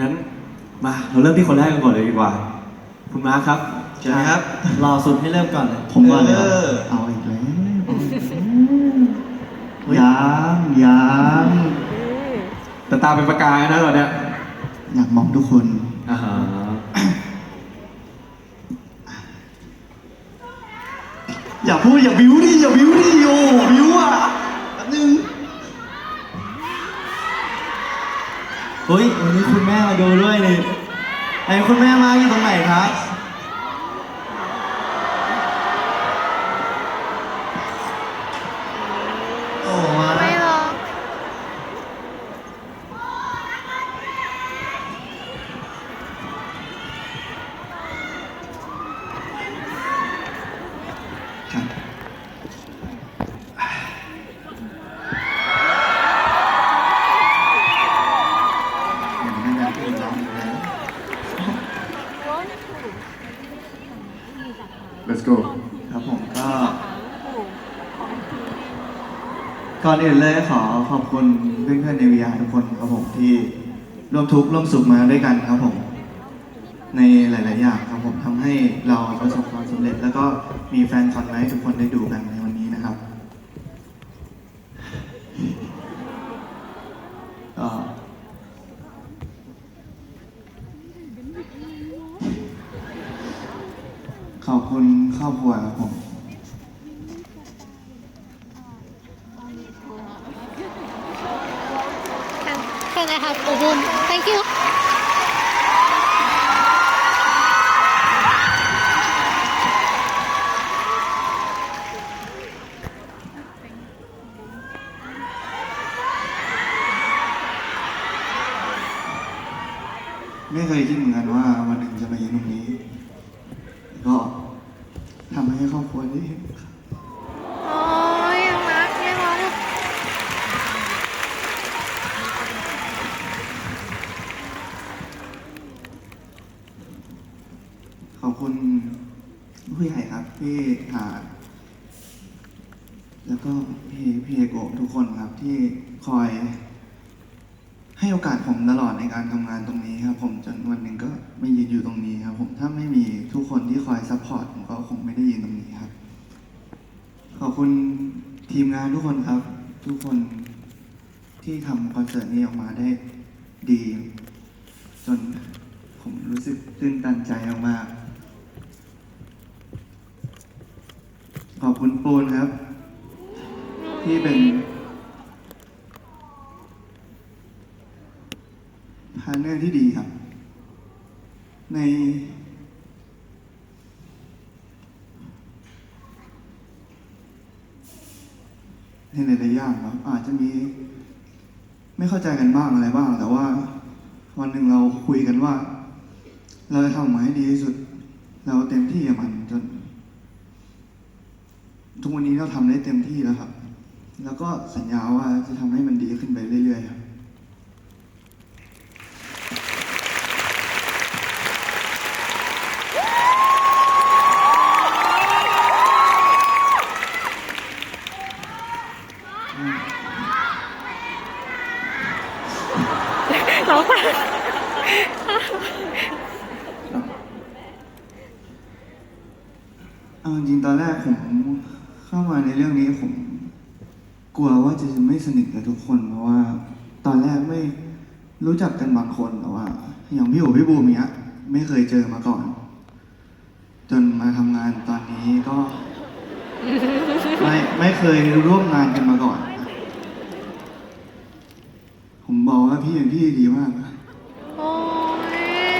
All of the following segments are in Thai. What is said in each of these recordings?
งั้นมาเราเริ่มที่คนแรกกันก่อนเลยดีกว่า คุณมาร์คครับเชิญครับ รอสุดให้เริ่มก่อนเลยผมก่อนเลยครับเออ เอาอีกแล้วยังยังแต่ตาเป็นประกายนะตอนเนี้ยอยากมองทุกคน อ่าฮะอย่าพูดอย่าบิ้วดิอย่าบิ้วดิโอ้บิ้วอะแป๊บนึง เฮ้ยวันนี้คุณแม่มาดูด้วยนี่ไหนคุณแม่มาอยู่ตรงไหนครับ โอ้มา ไม่หรอก ครับอย่างนั้นนะพี่ร้ องอีกแล้ว let's go ครับผมก็ ก่อนอื่นเลยขอขอบคุณเพื่อนๆในวิยาทุกคนครับผมที่ร่วมทุกข์ร่วมสุขมาด้วยกันครับผม ในหลาย ๆ อย่างครับผมทำให้เราประสบความสำเร็จ แล้วก็มีแฟนคอนมาให้ทุกคนได้ดูกันในวันนี้นะครับก็ขอบคุณคร อบครัวครับผม Can, can I have a room? Thank you. ไม่เคยคิดเหมือนกันว่าวันหนึ่งจะมายืนตรงนี้ก็ทำให้ ครอบครัวได้โอ้ยยังรักไม่ร้องขอบคุณผู้ใหญ่ครับพี่หาดแล้วก็พี่พี่เอโกะทุกคนครับที่คอย ให้โอกาสผมตลอดในการทำงานตรงนี้ครับผมจนวันหนึ่งก็ไม่ยืนอยู่ตรงนี้ครับผมถ้าไม่มีทุกคนที่คอยซัพพอร์ตผมก็คงไม่ได้ยืนตรงนี้ครับ ขอบคุณทีมงานทุกคนครับ ทุกคนที่ทำคอนเสิร์ตนี้ออกมาได้ดี จนผมรู้สึกตื้นตันใจมากๆขอบคุณปูนครับ ที่เป็นพา ร์ทเนอร์ที่ดีครับ ใน ในหลายๆอย่างครับ อาจจะมี ไม่เข้าใจกันบ้างอะไรบ้าง แต่ว่า วันหนึ่งเราคุยกันว่า เราจะทำออกมาให้ดีที่สุด เราเต็มที่กับมันจน ทุกวันนี้เราทำได้เต็มที่แล้วครับ แล้วก็สัญญาว่าจะทำให้มันดีขึ้นไปเรื่อยๆครับ ร้องไปเอาจริงๆตอนแรกผมเข้ามาในเรื่องนี้ผม กลัวว่าจะไม่สนิทกับทุกคนเพราะว่า ตอนแรกไม่รู้จักกันบางคนแต่ว่า อย่างพี่โอพี่บูมเนี้ย ไม่เคยเจอมาก่อน จนมาทำงานตอนนี้ก็ ไม่ไม่เคยร่วมงานกันมาก่อน ผมบอกว่าพี่เป็นพี่ดีมากนะโอ้ย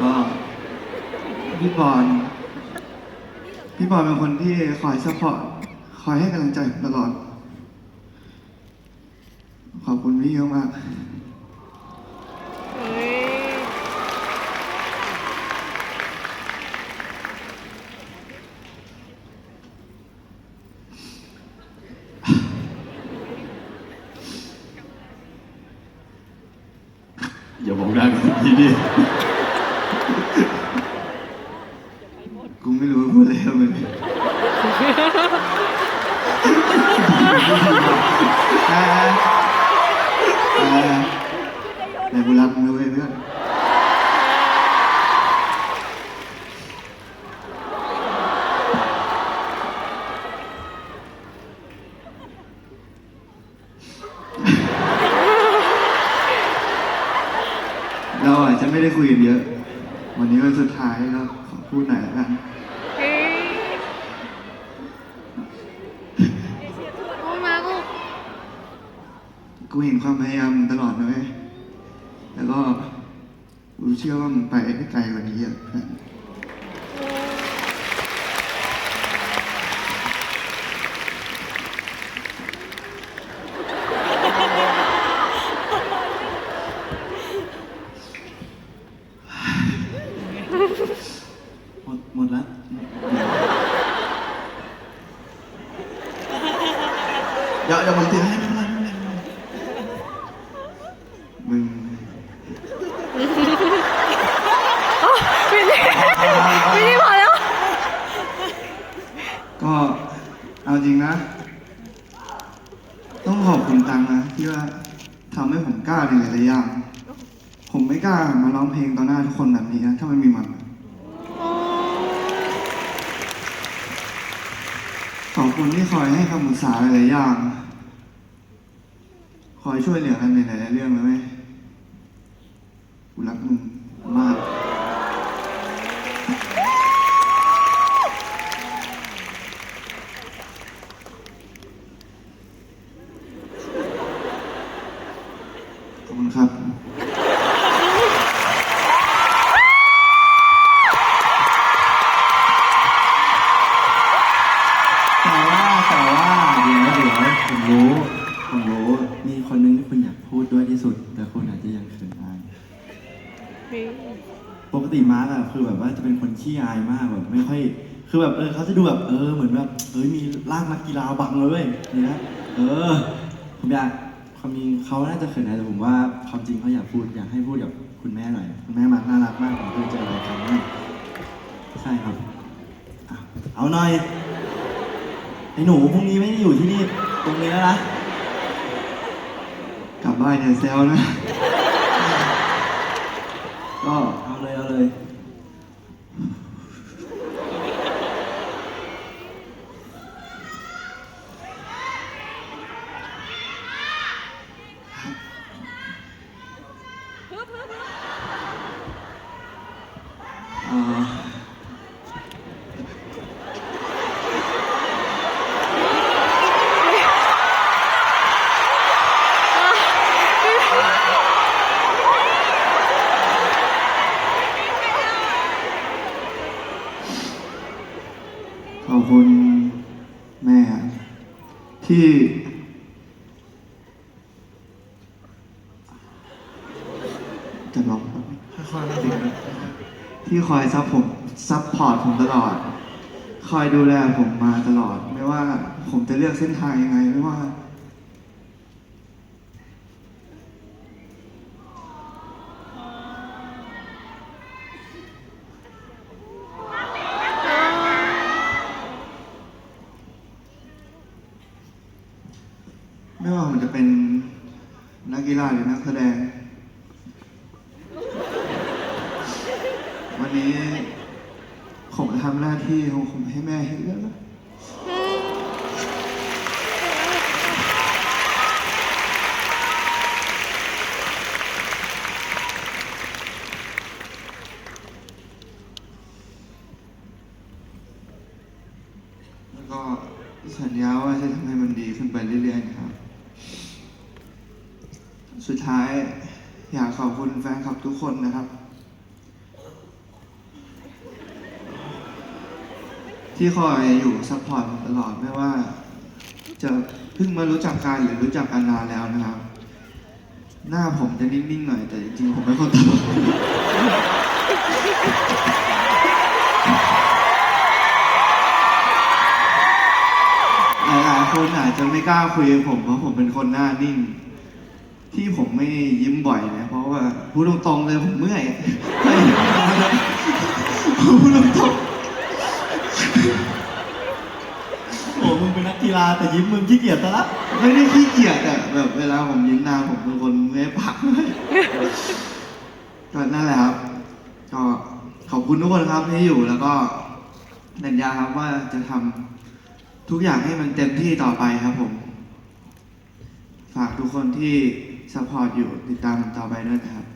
ก็พี่บอลพี่บอลเป็นคนที่คอยซัพพอร์ตคอยให้กำลังใจผมตลอด ขอบคุณพี่เยอะมาก พูดแล้วมันอ่าอ่าไหนกูรับมึงแล้วเว้ยเพื่อนเราอาจจะไม่ได้คุยกันเยอะ วันนี้วันสุดท้ายก็ขอพูดหน่อยแล้วกัน กูเห็นความพยายามมึงตลอดนะเว้ยแล้วก็กูเชื่อว่ามึงไปได้ไกลกว่านี้เยอะเพื่อนหมดหมดแล้วเดี๋ยวเดี๋ยวผมถือให้ไม่เป็นไรไม่เป็นไรมึง วินนี่วินนี่พอแล้ว ก็เอาจริงนะ ต้องขอบคุณตังนะ ที่ว่าทำให้ผมกล้าในหลายๆอย่าง ผมไม่กล้ามาร้องเพลงต่อหน้าทุกคนแบบนี้นะถ้าไม่มีมัน ขอบคุณที่คอยให้คำปรึกษาหลายๆอย่าง คอยช่วยเหลือกันในหลายๆเรื่องเลยไหม อายมากแบบไม่ค่อย คือแบบเออเขาจะดูแบบเออเหมือนแบบเอ้ยมีร่างนักกีฬาบังเลยเว้ยนี่นะเออ ผมอยากความจริงเขาน่าจะเขินอายแต่ผมว่าความจริงเขาอยากพูดอยากให้พูดกับคุณแม่หน่อยคุณแม่มากน่ารักมากผมเพิ่งเจออะไรครั้งแรกใช่ครับอะเอาหน่อยไอ้หนูพรุ่งนี้ไม่ได้อยู่ที่นี่ตรงนี้แล้วนะกลับบ้านอย่าแซวนะ ก็ เอาเลยเอาเลย เอ่อขอบคุณแม่ ที่ จะร้องปะค่อยๆไม่ถึงนะที่คอยซับผมซับพอร์ตผมตลอด คอยดูแลผมมาตลอด ไม่ว่าผมจะเลือกเส้นทางยังไง ไม่ว่า ไม่ว่าผมจะเป็นนักกีฬาหรือนักแสดง วันนี้ ผมทำหน้าที่ของผมให้แม่เห็นแล้วนะแล้วก็สัญญาว่าจะทำให้มันดีขึ้นไปเรื่อยๆนะครับ สุดท้ายอยากขอบคุณแฟนคลับทุกคนนะครับ ที่คอยอยู่ซัพพอร์ตผมตลอดไม่ว่า จะเพิ่งมารู้จักกันหรือรู้จักกันนานแล้วนะครับ หน้าผมจะนิ่งๆหน่อยแต่จริงๆผมเป็นคนตลกหลายๆคนอาจจะไม่กล้าคุยกับผมเพราะผมเป็นคนหน้านิ่ง ที่ผมไม่ยิ้มบ่อยนะเพราะว่าพูดตรงๆเลยผมเมื่อยพูดตรงๆ โอ้มึงเป็นนั กกีฬาแต่ยิ้มมึงขี้เกียจซะละไม่ได้ขี้เกียจอะแบบเวลาผมยิ้มนานผมเป็นคนไม่พักก็นั่นแหละครับ ก็ขอบคุณทุกคนครับที่อยู่แล้วก็สัญญาครับว่าจะทำทุกอย่างให้มันเต็มที่ต่อไปครับผม ฝากทุกคนที่สปอร์ตอยู่ติดตามต่อไปด้วยนะครับ